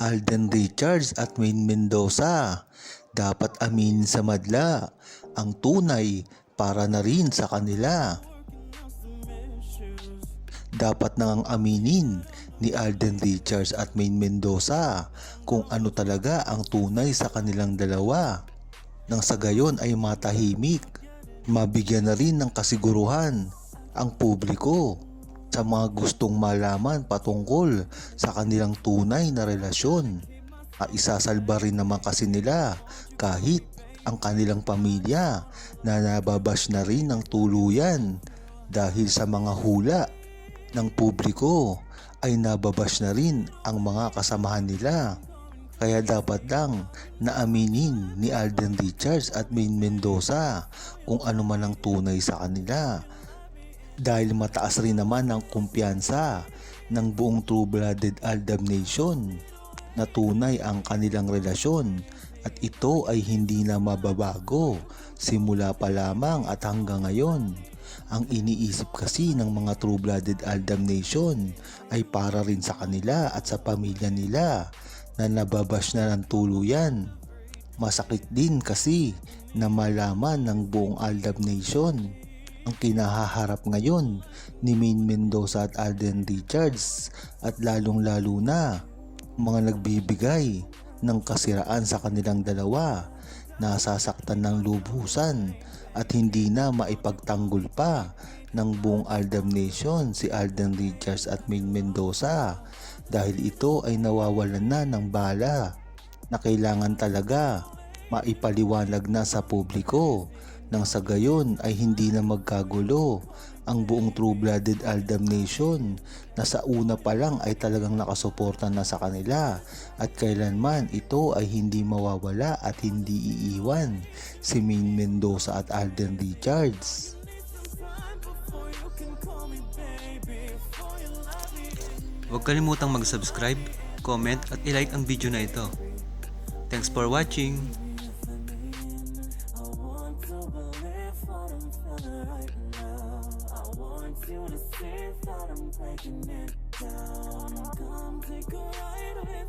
Alden Richards at Maine Mendoza. Dapat aminin sa madla ang tunay para na rin sa kanila. Dapat nang aminin ni Alden Richards at Maine Mendoza kung ano talaga ang tunay sa kanilang dalawa. Nang sa gayon ay matahimik, mabigyan na rin ng kasiguruhan ang publiko sa mga gustong malaman patungkol sa kanilang tunay na relasyon. At isasalba rin naman kasi nila kahit ang kanilang pamilya na nababash na rin ng tuluyan dahil sa mga hula ng publiko ay nababash na rin ang mga kasamahan nila. Kaya dapat lang na aminin ni Alden Richards at Maine Mendoza kung ano man ang tunay sa kanila. Dahil mataas rin naman ang kumpiyansa ng buong True-Blooded Aldam Nation na tunay ang kanilang relasyon at ito ay hindi na mababago simula pa lamang at hanggang ngayon. Ang iniisip kasi ng mga True-Blooded Aldam Nation ay para rin sa kanila at sa pamilya nila na nababash na ng tuluyan. Masakit din kasi na malaman ng buong Aldab Nation ang kinahaharap ngayon ni Maine Mendoza at Alden Richards at lalong lalo na mga nagbibigay ng kasiraan sa kanilang dalawa nasasaktan ng lubusan at hindi na maipagtanggol pa ng buong Aldam Nation si Alden Richards at Maine Mendoza dahil ito ay nawawalan na ng bala na kailangan talaga maipaliwanag na sa publiko nang sa gayon ay hindi na magkagulo ang buong True-Blooded Aldam Nation na sa una pa lang ay talagang nakasuporta na sa kanila at kailanman ito ay hindi mawawala at hindi iiwan si Maine Mendoza at Alden Richards. Huwag kalimutang mag-subscribe, comment at ilike ang video na ito. Thanks for watching! you believe what I'm feeling right now I want you to see that I'm breaking it down Come take a ride with me.